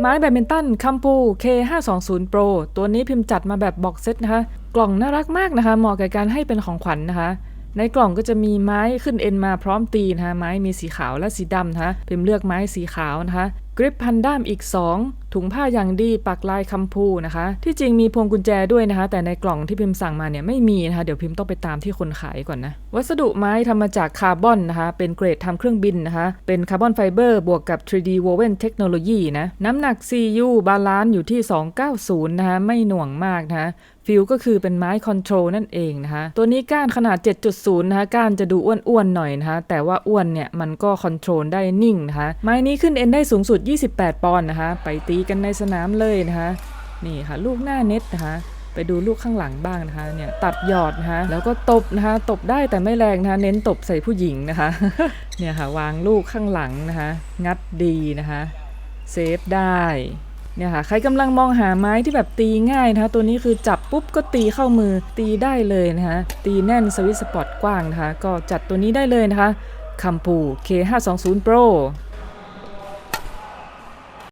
ไม้แบดมินตันคัมปู K520 Pro ตัวนี้พิมพ์จัดมาแบบบ็อกเซตนะคะ กล่องน่ารักมากนะคะ เหมาะกับการให้เป็นของขวัญนะคะ ในกล่องก็จะมีไม้ขึ้นเอ็นมาพร้อมตีนะคะ ไม้มีสีขาวและสีดำนะคะพิมพ์เลือกไม้สีขาวนะคะ กริปพันด้ามอีก 2 ถุงผ้าอย่างดีปักลายคัมพูนะคะ ที่จริงมีพวงกุญแจด้วยนะคะ แต่ในกล่องที่พิมพ์สั่งมาเนี่ยไม่มีนะคะ เดี๋ยวพิมพ์ต้องไปตามที่คนขายก่อนนะ วัสดุไม้ทำมาจากคาร์บอนนะคะ เป็นเกรดทำเครื่องบินนะคะ เป็นคาร์บอนไฟเบอร์บวกกับ 3D woven technology นะ น้ำหนัก CU บาลานซ์อยู่ที่ 290 นะคะ ไม่หน่วงมากนะคะฟิลก็คือเป็นไม้คอนโทรลนั่นเองนะคะ ตัวนี้ก้านขนาด 7.0 นะคะก้านจะดูอ้วนๆหน่อยนะคะ แต่ว่าอ้วนเนี่ยมันก็คอนโทรลได้นิ่งนะคะ ไม้นี้ขึ้นเอ็นได้สูงสุด28 ปอนด์นะคะ ไปตีกันในสนามเลยนะคะ นี่ค่ะลูกหน้าเน็ตนะคะ ไปดูลูกข้างหลังบ้างนะคะ เนี่ยตัดหยอดนะคะ แล้วก็ตบนะคะ ตบได้แต่ไม่แรงนะคะ เน้นตบใส่ผู้หญิงนะคะ เนี่ยค่ะวางลูกข้างหลังนะคะ งัดดีนะคะ เซฟได้เนี่ยค่ะใครกำลังมองหาไม้ที่แบบตีง่ายนะคะตัวนี้คือจับปุ๊บก็ตีเข้ามือตีได้เลยนะคะตีแน่นสวิตสปอร์ตกว้างนะคะก็จัดตัวนี้ได้เลยนะคะคัมพู K520 Pro